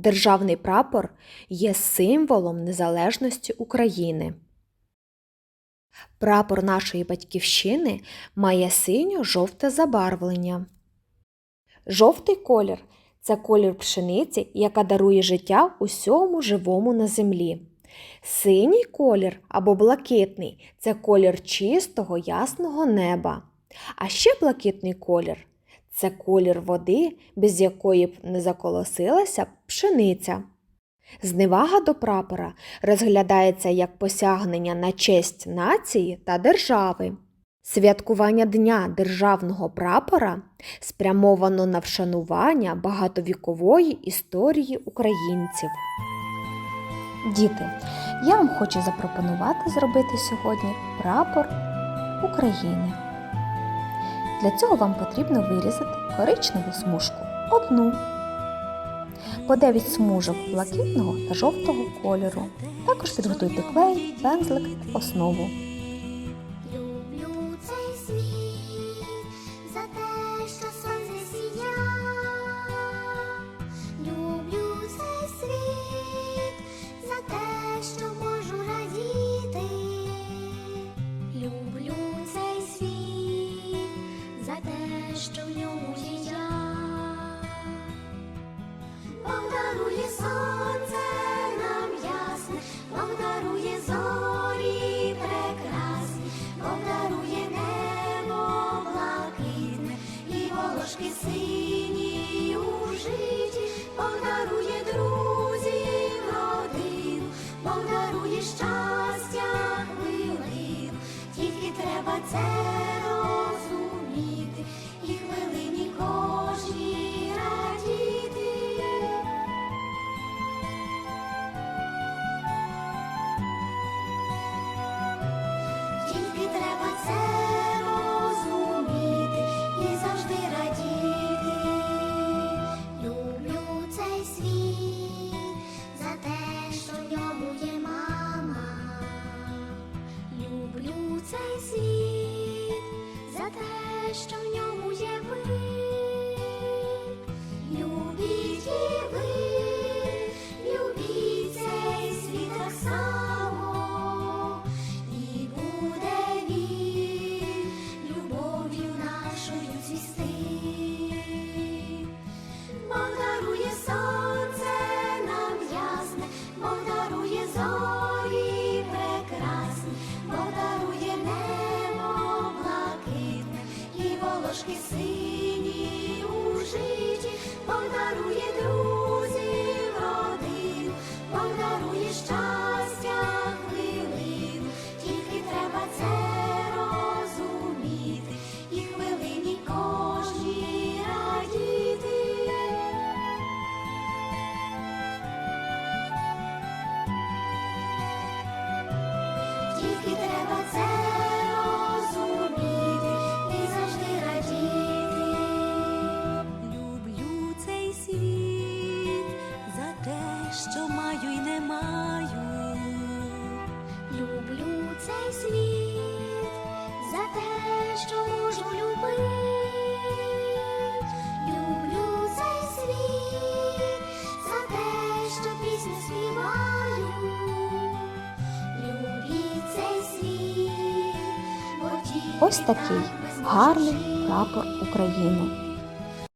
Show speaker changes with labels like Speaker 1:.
Speaker 1: Державний прапор є символом незалежності України. Прапор нашої батьківщини має синьо-жовте забарвлення. Жовтий колір це колір пшениці, яка дарує життя усьому живому на землі. Синій колір або блакитний це колір чистого ясного неба. А ще блакитний колір це колір води, без якої б не заколосилася пшениця. Зневага до прапора розглядається як посягнення на честь нації та держави. Святкування Дня державного прапора спрямовано на вшанування багатовікової історії українців. Діти, я вам хочу запропонувати зробити сьогодні прапор України. Для цього вам потрібно вирізати коричневу смужку одну, по 9 смужок блакитного та жовтого кольору. Також підготуйте клей, пензлик, основу.
Speaker 2: time. Зорі прекрасні, дарує небо блакитне і волошки сині Thank you.
Speaker 1: Ось такий гарний прапор України.